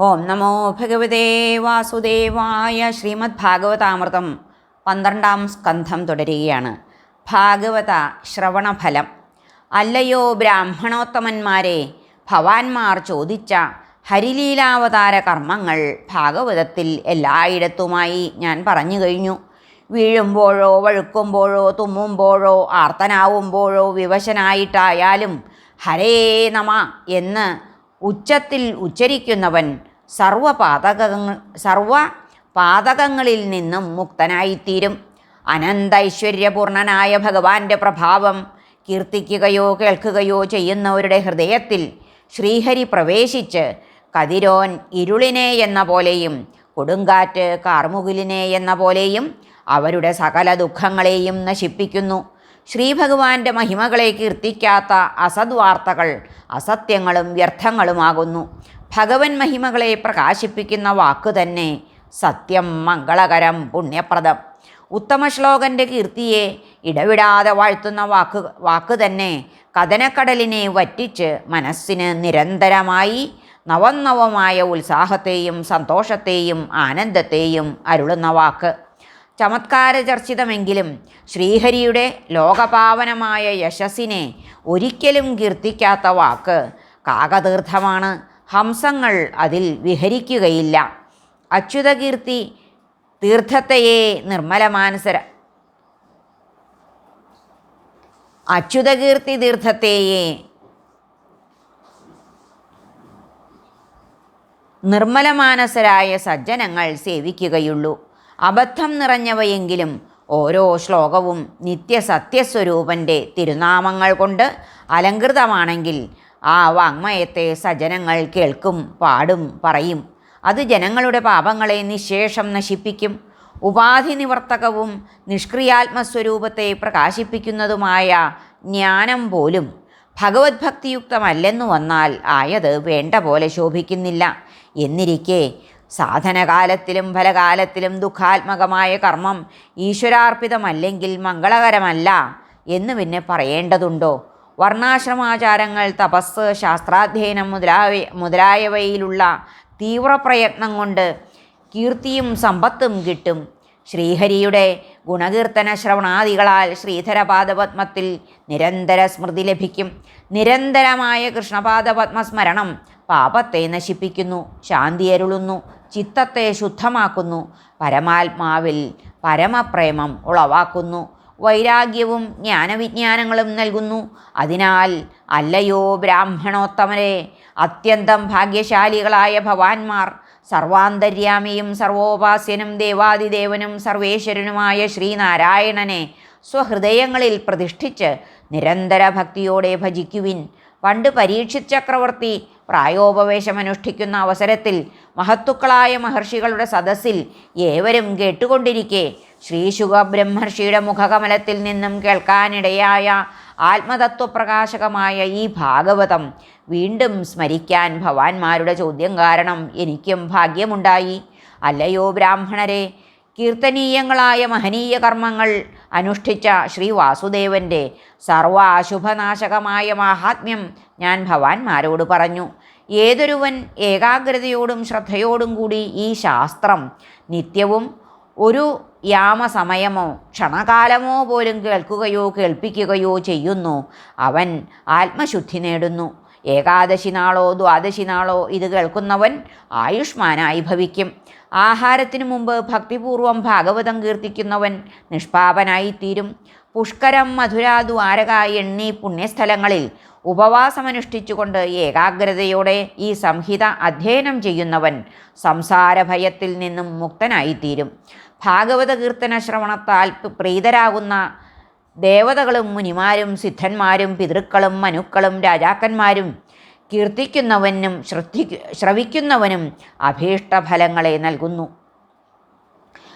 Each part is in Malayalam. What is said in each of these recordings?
ഓം നമോ ഭഗവതേ വാസുദേവായ ശ്രീമദ് ഭാഗവതാമൃതം പന്ത്രണ്ടാം സ്കന്ധം തുടരുകയാണ്. ഭാഗവത ശ്രവണഫലം. അല്ലയോ ബ്രാഹ്മണോത്തമന്മാരെ ഭവാന്മാർ ചോദിച്ച ഹരിലീലാവതാര കർമ്മങ്ങൾ ഭാഗവതത്തിൽ എല്ലായിടത്തുമായി ഞാൻ പറഞ്ഞു കഴിഞ്ഞു. വീഴുമ്പോഴോ വഴുക്കുമ്പോഴോ തുമ്മുമ്പോഴോ ആർത്തനാവുമ്പോഴോ വിവശനായിട്ടായാലും ഹരേ നമ എന്ന് ഉച്ചത്തിൽ ഉച്ചരിക്കുന്നവൻ സർവപാതകങ്ങൾ സർവ പാതകങ്ങളിൽ നിന്നും മുക്തനായിത്തീരും. അനന്തൈശ്വര്യപൂർണനായ ഭഗവാന്റെ പ്രഭാവം കീർത്തിക്കുകയോ കേൾക്കുകയോ ചെയ്യുന്നവരുടെ ഹൃദയത്തിൽ ശ്രീഹരി പ്രവേശിച്ച് കതിരോൻ ഇരുളിനെ എന്ന പോലെയും കൊടുങ്കാറ്റ് കാർമുകിലിനെ എന്ന പോലെയും അവരുടെ സകല ദുഃഖങ്ങളെയും നശിപ്പിക്കുന്നു. ശ്രീഭഗവാന്റെ മഹിമകളെ കീർത്തിക്കാത്ത അസദ്വാർത്തകൾ അസത്യങ്ങളും വ്യർത്ഥങ്ങളുമാകുന്നു. ഭഗവൻ മഹിമകളെ പ്രകാശിപ്പിക്കുന്ന വാക്കു തന്നെ സത്യം മംഗളകരം പുണ്യപ്രദം. ഉത്തമ ശ്ലോകന്റെ കീർത്തിയെ ഇടവിടാതെ വാഴ്ത്തുന്ന വാക്ക് വാക്ക് തന്നെ കഥനക്കടലിനെ വറ്റിച്ച് മനസ്സിന് നിരന്തരമായി നവനവമായ ഉത്സാഹത്തെയും സന്തോഷത്തെയും ആനന്ദത്തെയും അരുളുന്ന വാക്ക്. ചമത്കാരചർച്ചിതമെങ്കിലും ശ്രീഹരിയുടെ ലോകപാവനമായ യശസ്സിനെ ഒരിക്കലും കീർത്തിക്കാത്ത വാക്ക്. കാകതീർത്ഥമാണ്. ഹംസങ്ങൾ അതിൽ വിഹരിക്കുകയില്ല. അച്യുതകീർത്തി തീർത്ഥത്തെയെ നിർമ്മലമാനസര അച്യുതകീർത്തി തീർത്ഥത്തെയെ നിർമ്മലമാനസരായ സജ്ജനങ്ങൾ സേവിക്കുകയുള്ളൂ. അബദ്ധം നിറഞ്ഞവയെങ്കിലും ഓരോ ശ്ലോകവും നിത്യസത്യസ്വരൂപന്റെ തിരുനാമങ്ങൾ കൊണ്ട് അലങ്കൃതമാണെങ്കിൽ ആ വാങ്മയത്തെ സജനങ്ങൾ കേൾക്കും പാടും പറയും. അത് ജനങ്ങളുടെ പാപങ്ങളെ നിശേഷം നശിപ്പിക്കും. ഉപാധി നിവർത്തകവും നിഷ്ക്രിയാത്മസ്വരൂപത്തെ പ്രകാശിപ്പിക്കുന്നതുമായ ജ്ഞാനം പോലും ഭഗവത് ഭക്തിയുക്തമല്ലെന്നു വന്നാൽ ആയത് വേണ്ട പോലെ ശോഭിക്കുന്നില്ല. എന്നിരിക്കെ സാധനകാലത്തിലും ഫലകാലത്തിലും ദുഃഖാത്മകമായ കർമ്മം ഈശ്വരാർപ്പിതമല്ലെങ്കിൽ മംഗളകരമല്ല എന്ന് പിന്നെ പറയേണ്ടതുണ്ടോ? വർണാശ്രമാചാരങ്ങൾ തപസ് ശാസ്ത്രാധ്യയനം മുതലായ മുതലായവയിലുള്ള തീവ്രപ്രയത്നം കൊണ്ട് കീർത്തിയും സമ്പത്തും കിട്ടും. ശ്രീഹരിയുടെ ഗുണകീർത്തന ശ്രവണാദികളാൽ ശ്രീധരപാദപത്മത്തിൽ നിരന്തര സ്മൃതി ലഭിക്കും. നിരന്തരമായ കൃഷ്ണപാദപത്മസ്മരണം പാപത്തെ നശിപ്പിക്കുന്നു ശാന്തി അരുളുന്നു ചിത്തത്തെ ശുദ്ധമാക്കുന്നു പരമാത്മാവിൽ പരമപ്രേമം ഉളവാക്കുന്നു. വൈരാഗ്യവും ജ്ഞാനവിജ്ഞാനങ്ങളും നൽകുന്നു. അതിനാൽ അല്ലയോ ബ്രാഹ്മണോത്തമരെ അത്യന്തം ഭാഗ്യശാലികളായ ഭവാന്മാർ സർവാന്തര്യാമിയും സർവോപാസ്യനും ദേവാദിദേവനും സർവേശ്വരനുമായ ശ്രീനാരായണനെ സ്വഹൃദയങ്ങളിൽ പ്രതിഷ്ഠിച്ച് നിരന്തര ഭക്തിയോടെ ഭജിക്കുവിൻ. പണ്ട് പരീക്ഷിത് ചക്രവർത്തി പ്രായോപവേശമനുഷ്ഠിക്കുന്ന അവസരത്തിൽ മഹത്തുക്കളായ മഹർഷികളുടെ സദസ്സിൽ ഏവരും കേട്ടുകൊണ്ടിരിക്കെ. ശ്രീശുഖ ബ്രഹ്മർഷിയുടെ മുഖകമലത്തിൽ നിന്നും കേൾക്കാനിടയായ ആത്മതത്വപ്രകാശകമായ ഈ ഭാഗവതം വീണ്ടും സ്മരിക്കാൻ ഭവാന്മാരുടെ ചോദ്യം കാരണം എനിക്കും ഭാഗ്യമുണ്ടായി. അല്ലയോ ബ്രാഹ്മണരെ കീർത്തനീയങ്ങളായ മഹനീയ കർമ്മങ്ങൾ അനുഷ്ഠിച്ച ശ്രീ വാസുദേവന്റെ സർവാശുഭനാശകമായ മഹാത്മ്യം ഞാൻ ഭവാന്മാരോട് പറഞ്ഞു. ഏതൊരുവൻ ഏകാഗ്രതയോടും ശ്രദ്ധയോടും കൂടി ഈ ശാസ്ത്രം നിത്യവും ഒരു യാമസമയമോ ക്ഷണകാലമോ പോലും കേൾക്കുകയോ കേൾപ്പിക്കുകയോ ചെയ്യുന്നു. അവൻ ആത്മശുദ്ധി നേടുന്നു. ഏകാദശി നാളോ ദ്വാദശി നാളോ ഇത് കേൾക്കുന്നവൻ ആയുഷ്മാനായി ഭവിക്കും. ആഹാരത്തിനു മുമ്പ് ഭക്തിപൂർവം ഭാഗവതം കീർത്തിക്കുന്നവൻ നിഷ്പാപനായിത്തീരും. പുഷ്കരം മധുര ദ്വാരക എന്നീ പുണ്യസ്ഥലങ്ങളിൽ ഉപവാസമനുഷ്ഠിച്ചുകൊണ്ട് ഏകാഗ്രതയോടെ ഈ സംഹിത അധ്യയനം ചെയ്യുന്നവൻ സംസാരഭയത്തിൽ നിന്നും മുക്തനായിത്തീരും. ഭാഗവത കീർത്തന ശ്രവണത്താൽ പ്രീതരാകുന്ന ദേവതകളും മുനിമാരും സിദ്ധന്മാരും പിതൃക്കളും മനുക്കളും രാജാക്കന്മാരും കീർത്തിക്കുന്നവനും ശ്രദ്ധി ശ്രവിക്കുന്നവനും അഭീഷ്ടഫലങ്ങളെ നൽകുന്നു.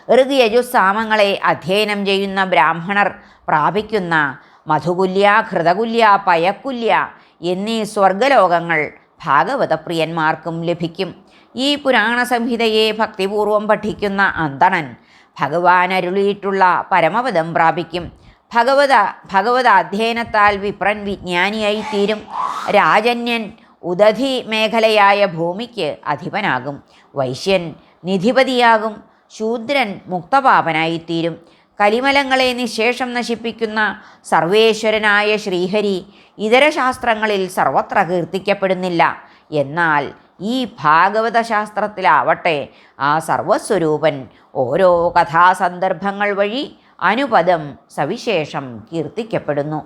ഋഗ്യജുസാമങ്ങളെ അധ്യയനം ചെയ്യുന്ന ബ്രാഹ്മണർ പ്രാപിക്കുന്ന മധുകുല്യ ഘൃതകുല്യ പയക്കുല്യ എന്നീ സ്വർഗലോകങ്ങൾ ഭാഗവതപ്രിയന്മാർക്കും ലഭിക്കും. ഈ പുരാണ സംഹിതയെ ഭക്തിപൂർവം പഠിക്കുന്ന അന്തണൻ ഭഗവാൻ അരുളിയിട്ടുള്ള പരമപദം പ്രാപിക്കും. ഭഗവത ഭഗവത അധ്യയനത്താൽ വിപ്രൻ വിജ്ഞാനിയായി തീരും രാജന്യൻ ഉദധി മേഖലയായ ഭൂമിക്ക് അധിപനാകും. വൈശ്യൻ നിധിപതിയാകും. ശൂദ്രൻ മുക്തപാപനായിത്തീരും. കലിമലങ്ങളെ നിശേഷം നശിപ്പിക്കുന്ന സർവേശ്വരനായ ശ്രീഹരി ഇതര ശാസ്ത്രങ്ങളിൽ സർവത്ര കീർത്തിക്കപ്പെടുന്നില്ല. എന്നാൽ ഈ ഭാഗവത ശാസ്ത്രത്തിലാവട്ടെ ആ സർവസ്വരൂപൻ ഓരോ കഥാസന്ദർഭങ്ങൾ വഴി അനുപദം സവിശേഷം കീർത്തിക്കപ്പെടുന്നു.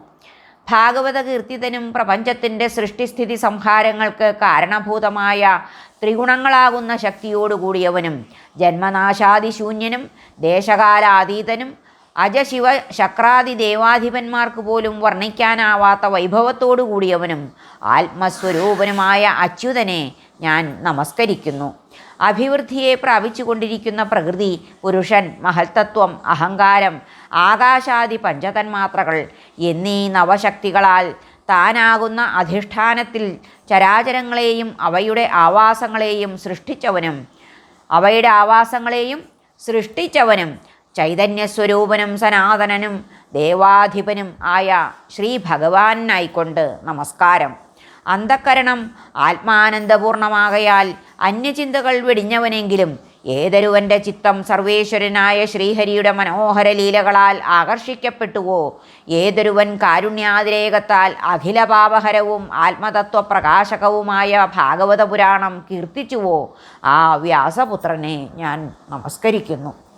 ഭാഗവത കീർത്തിതനും പ്രപഞ്ചത്തിന്റെ സൃഷ്ടിസ്ഥിതി സംഹാരങ്ങൾക്ക് കാരണഭൂതമായ ത്രിഗുണങ്ങളാകുന്ന ശക്തിയോടുകൂടിയവനും ജന്മനാശാദിശൂന്യനും ദേശകാലാതീതനും അജശിവ ശക്രാദി ദേവാധിപന്മാർക്ക് പോലും വർണിക്കാനാവാത്ത വൈഭവത്തോടു കൂടിയവനും ആത്മസ്വരൂപനുമായ അച്യുതനെ ഞാൻ നമസ്കരിക്കുന്നു. അഭിവൃദ്ധിയെ പ്രാപിച്ചുകൊണ്ടിരിക്കുന്ന പ്രകൃതി പുരുഷൻ മഹത്തത്വം അഹങ്കാരം ആകാശാദി പഞ്ചതന്മാത്രകൾ എന്നീ നവശക്തികളാൽ താനാകുന്ന അധിഷ്ഠാനത്തിൽ ചരാചരങ്ങളെയും അവയുടെ ആവാസങ്ങളെയും സൃഷ്ടിച്ചവനും അവയുടെ ആവാസങ്ങളെയും സൃഷ്ടിച്ചവനും ചൈതന്യസ്വരൂപനും സനാതനനും ദേവാധിപനും ആയ ശ്രീ ഭഗവാനായിക്കൊണ്ട് നമസ്കാരം. അന്ധക്കരണം ആത്മാനന്ദപൂർണമാകയാൽ അന്യചിന്തകൾ വെടിഞ്ഞവനെങ്കിലും ഏതൊരുവന്റെ ചിത്തം സർവേശ്വരനായ ശ്രീഹരിയുടെ മനോഹര ലീലകളാൽ ആകർഷിക്കപ്പെട്ടുവോ? ഏതൊരുവൻ കാരുണ്യാതിരേകത്താൽ അഖിലപാപഹരവും ആത്മതത്വപ്രകാശകവുമായ ഭാഗവത പുരാണം കീർത്തിച്ചുവോ? ആ വ്യാസപുത്രനെ ഞാൻ നമസ്കരിക്കുന്നു.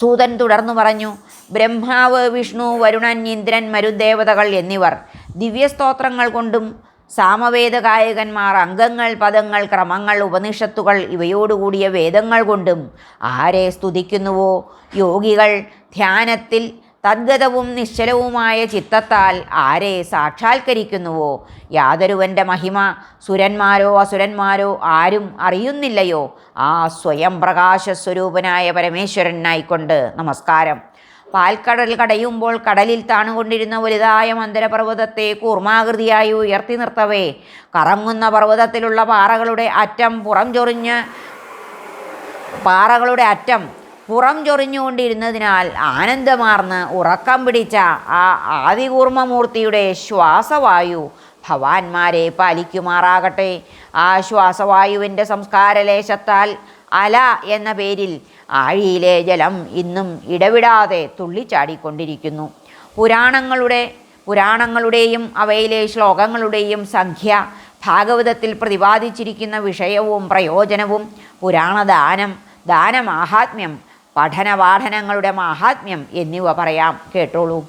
സൂതൻ തുടർന്നു പറഞ്ഞു ബ്രഹ്മാവ് വിഷ്ണു വരുണൻ ഇന്ദ്രൻ മരുദേവതകൾ എന്നിവർ ദിവ്യസ്തോത്രങ്ങൾ കൊണ്ടും സാമവേദ ഗായകന്മാർ അംഗങ്ങൾ പദങ്ങൾ ക്രമങ്ങൾ ഉപനിഷത്തുകൾ ഇവയോടുകൂടിയ വേദങ്ങൾ കൊണ്ടും ആരെ സ്തുതിക്കുന്നുവോ? യോഗികൾ ധ്യാനത്തിൽ തദ്ഗതവും നിശ്ചലവുമായ ചിത്തത്താൽ ആരെ സാക്ഷാത്കരിക്കുന്നുവോ? യാതൊരുവന്റെ മഹിമ സുരന്മാരോ അസുരന്മാരോ ആരും അറിയുന്നില്ലയോ? ആ സ്വയം പ്രകാശ സ്വരൂപനായ പരമേശ്വരനായിക്കൊണ്ട് നമസ്കാരം. പാൽക്കടൽ കടയുമ്പോൾ കടലിൽ താണുകൊണ്ടിരുന്ന വലുതായ മന്ദരപർവതത്തെ കൂർമാകൃതിയായി ഉയർത്തി നിർത്തവേ. കറങ്ങുന്ന പർവതത്തിലുള്ള പാറകളുടെ അറ്റം പുറം ചൊറിഞ്ഞ് പാറകളുടെ അറ്റം പുറം ചൊറിഞ്ഞുകൊണ്ടിരുന്നതിനാൽ ആനന്ദമാർന്ന് ഉറക്കം പിടിച്ച ആ ആദികൂർമ്മമൂർത്തിയുടെ ശ്വാസവായു ഭവാന്മാരെ പാലിക്കുമാറാകട്ടെ. ആ ശ്വാസവായുവിന്റെ സംസ്കാരലേശത്താൽ അല എന്ന പേരിൽ ആഴിയിലെ ജലം ഇന്നും ഇടവിടാതെ തുള്ളിച്ചാടിക്കൊണ്ടിരിക്കുന്നു. പുരാണങ്ങളുടെ പുരാണങ്ങളുടെയും അവയിലെ ശ്ലോകങ്ങളുടെയും സംഖ്യ ഭാഗവതത്തിൽ പ്രതിപാദിച്ചിരിക്കുന്ന വിഷയവും പ്രയോജനവും പുരാണദാനം ദാനമാഹാത്മ്യം പഠനപാഠനങ്ങളുടെ മാഹാത്മ്യം എന്നിവ പറയാം. കേട്ടോളൂ.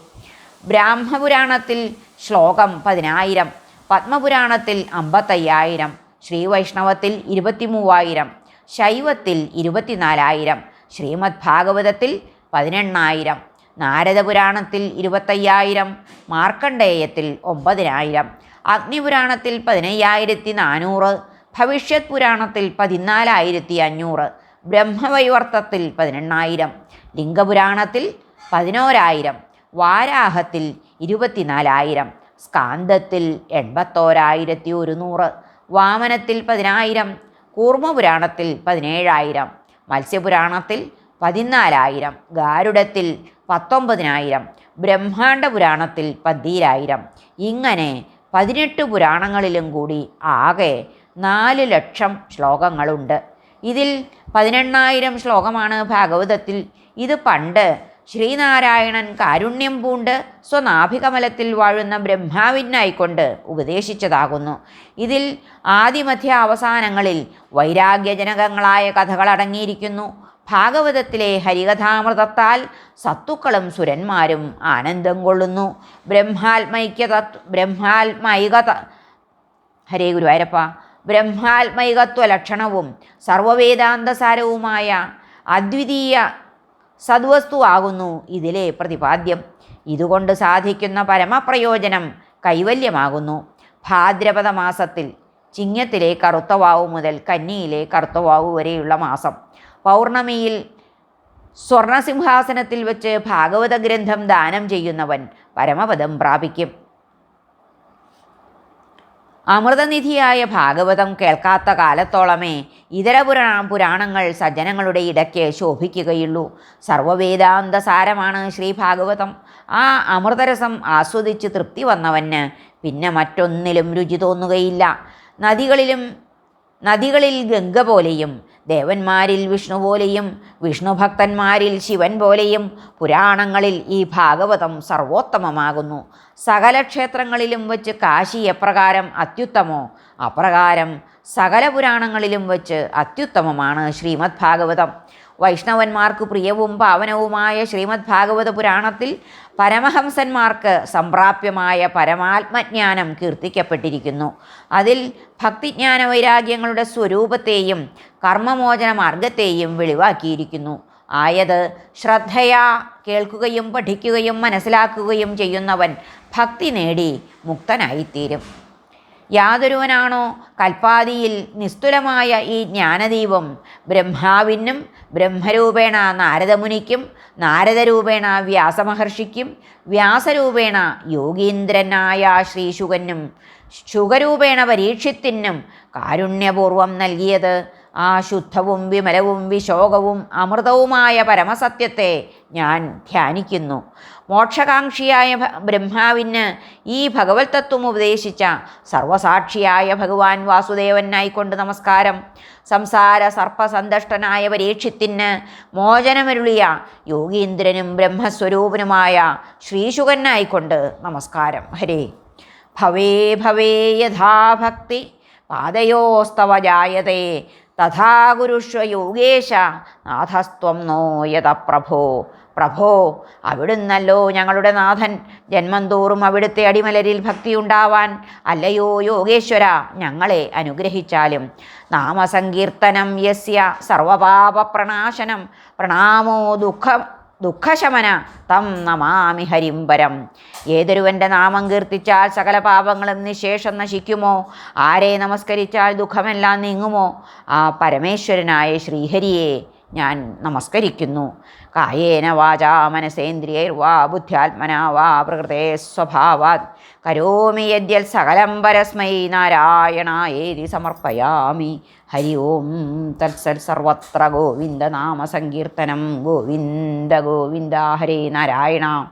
ബ്രാഹ്മപുരാണത്തിൽ ശ്ലോകം പതിനായിരം പത്മപുരാണത്തിൽ അമ്പത്തയ്യായിരം ശ്രീവൈഷ്ണവത്തിൽ ഇരുപത്തി മൂവായിരം ശൈവത്തിൽ ഇരുപത്തിനാലായിരം ശ്രീമദ് ഭാഗവതത്തിൽ പതിനെണ്ണായിരം നാരദപുരാണത്തിൽ ഇരുപത്തയ്യായിരം മാർക്കണ്ഡേയത്തിൽ ഒമ്പതിനായിരം അഗ്നിപുരാണത്തിൽ പതിനയ്യായിരത്തി നാനൂറ് ഭവിഷ്യത് പുരാണത്തിൽ പതിനാലായിരത്തി അഞ്ഞൂറ് ബ്രഹ്മവൈവർത്തത്തിൽ പതിനെണ്ണായിരം ലിംഗപുരാണത്തിൽ പതിനോരായിരം വാരാഹത്തിൽ ഇരുപത്തിനാലായിരം സ്കാന്തത്തിൽ എൺപത്തോരായിരത്തി ഒരുന്നൂറ് വാമനത്തിൽ പതിനായിരം കൂർമ്മപുരാണത്തിൽ പതിനേഴായിരം മത്സ്യപുരാണത്തിൽ പതിനാലായിരം ഗാരുഡത്തിൽ പത്തൊമ്പതിനായിരം ബ്രഹ്മാണ്ഡ പുരാണത്തിൽ പതിരായിരം ഇങ്ങനെ പതിനെട്ട് പുരാണങ്ങളിലും കൂടി ആകെ നാല് ലക്ഷം ശ്ലോകങ്ങളുണ്ട്. ഇതിൽ പതിനെണ്ണായിരം ശ്ലോകമാണ് ഭാഗവതത്തിൽ. ഇത് പണ്ട് ശ്രീനാരായണൻ കാരുണ്യം പൂണ്ട് സ്വനാഭികമലത്തിൽ വാഴുന്ന ബ്രഹ്മാവിനായിക്കൊണ്ട് ഉപദേശിച്ചതാകുന്നു. ഇതിൽ ആദിമധ്യ അവസാനങ്ങളിൽ വൈരാഗ്യജനകങ്ങളായ കഥകൾ അടങ്ങിയിരിക്കുന്നു. ഭാഗവതത്തിലെ ഹരികഥാമൃതത്താൽ സത്തുക്കളും സുരന്മാരും ആനന്ദം കൊള്ളുന്നു. ബ്രഹ്മാത്മൈക്യ തത്വ ബ്രഹ്മാത്മൈക ഹരേ ഗുരുവായൂരപ്പ. ബ്രഹ്മാത്മൈകത്വ ലക്ഷണവും സർവവേദാന്തസാരവുമായ അദ്വിതീയ സദ്വസ്തു ആകുന്നു ഇതിലെ പ്രതിപാദ്യം. ഇതുകൊണ്ട് സാധിക്കുന്ന പരമപ്രയോജനം കൈവല്യമാകുന്നു. ഭാദ്രപദ മാസത്തിൽ ചിങ്ങത്തിലെ കറുത്തവാവു മുതൽ കന്നിയിലെ കറുത്തവാവു വരെയുള്ള മാസം. പൗർണമിയിൽ സ്വർണസിംഹാസനത്തിൽ വെച്ച് ഭാഗവത ഗ്രന്ഥം ദാനം ചെയ്യുന്നവൻ പരമപദം പ്രാപിക്കും. അമൃതനിധിയായ ഭാഗവതം കേൾക്കാത്ത കാലത്തോളമേ ഇതര പുരാ പുരാണങ്ങൾ സജ്ജനങ്ങളുടെ ഇടയ്ക്ക് ശോഭിക്കുകയുള്ളൂ. സർവവേദാന്ത സാരമാണ് ശ്രീ ഭാഗവതം ആ അമൃതരസം ആസ്വദിച്ച് തൃപ്തി വന്നവന് പിന്നെ മറ്റൊന്നിലും രുചി തോന്നുകയില്ല. നദികളിലും നദികളിൽ ഗംഗ പോലെയും ദേവന്മാരിൽ വിഷ്ണു പോലെയും വിഷ്ണുഭക്തന്മാരിൽ ശിവൻ പോലെയും പുരാണങ്ങളിൽ ഈ ഭാഗവതം സർവോത്തമമാകുന്നു. സകല ക്ഷേത്രങ്ങളിലും വച്ച് കാശി എപ്രകാരം അത്യുത്തമോ? അപ്രകാരം സകല പുരാണങ്ങളിലും വച്ച് അത്യുത്തമമാണ് ശ്രീമദ് ഭാഗവതം വൈഷ്ണവന്മാർക്ക് പ്രിയവും പാവനവുമായ ശ്രീമദ് ഭാഗവത പുരാണത്തിൽ പരമഹംസന്മാർക്ക് സംപ്രാപ്യമായ പരമാത്മജ്ഞാനം കീർത്തിക്കപ്പെട്ടിരിക്കുന്നു. അതിൽ ഭക്തിജ്ഞാന വൈരാഗ്യങ്ങളുടെ സ്വരൂപത്തെയും കർമ്മമോചന മാർഗത്തെയും വെളിവാക്കിയിരിക്കുന്നു. ആയത് ശ്രദ്ധയാ കേൾക്കുകയും പഠിക്കുകയും മനസ്സിലാക്കുകയും ചെയ്യുന്നവൻ ഭക്തി നേടി മുക്തനായിത്തീരും. യാതൊരുവനാണോ? കൽപ്പാതിയിൽ നിസ്തുലമായ ഈ ജ്ഞാനദീപം. ബ്രഹ്മാവിനും ബ്രഹ്മരൂപേണ നാരദമുനിക്കും നാരദരൂപേണ വ്യാസമഹർഷിക്കും വ്യാസരൂപേണ യോഗീന്ദ്രനായ ശ്രീശുകനും ശുഖരൂപേണ പരീക്ഷിത്തിനും കാരുണ്യപൂർവം നൽകിയത്. ആ ശുദ്ധവും വിമലവും വിശോകവും അമൃതവുമായ പരമസത്യത്തെ ഞാൻ ധ്യാനിക്കുന്നു. മോക്ഷകാംക്ഷിയായ ബ്രഹ്മാവിന് ഈ ഭഗവത് തത്വം ഉപദേശിച്ച സർവസാക്ഷിയായ ഭഗവാൻ വാസുദേവനായിക്കൊണ്ട് നമസ്കാരം. സംസാര സർപ്പസന്തഷ്ടനായ പരീക്ഷത്തിന് മോചനമരുളിയ യോഗീന്ദ്രനും ബ്രഹ്മസ്വരൂപനുമായ ശ്രീശുകനായിക്കൊണ്ട് നമസ്കാരം. ഹരേ. ഭവേ ഭവേ യഥാഭക്തി പാദയോസ്തവ ജായതേ. തഥാ ഗുരുഷ്വ യോഗേശ നാഥസ്ത്വം നോയത പ്രഭോ. പ്രഭോ അവിടുന്നല്ലോ ഞങ്ങളുടെ നാഥൻ. ജന്മം തോറും അവിടുത്തെ അടിമലരിൽ ഭക്തിയുണ്ടാവാൻ. അല്ലയോ യോഗേശ്വര ഞങ്ങളെ അനുഗ്രഹിച്ചാലും. നാമസങ്കീർത്തനം യസ്യ സർവപാപ പ്രണാശനം പ്രണാമോ ദുഃഖ ദുഃഖശമന തം നമാമി ഹരിംബരം ഏതൊരുവന്റെ നാമം കീർത്തിച്ചാൽ സകല പാപങ്ങളും നിശേഷം നശിക്കുമോ? ആരെ നമസ്കരിച്ചാൽ ദുഃഖമെല്ലാം നീങ്ങുമോ? ആ പരമേശ്വരനായ ശ്രീഹരിയെ ഞാൻ നമസ്കരിക്കുന്നു. കായേന വാചാ മനസേന്ദ്രിയൈർവാ ബുദ്ധ്യാത്മന വാ പ്രകൃതേ സ്വഭാവാത്. കരോമി യദ്യൽ സകലം പരസ്മൈ നാരായണായേതി സമർപ്പയാമി. ഹരി ഓം തത്സൽ സർവത്ര ഗോവിന്ദ നാമ സങ്കീർത്തനം. ഗോവിന്ദ ഗോവിന്ദ ഹരേ നാരായണ.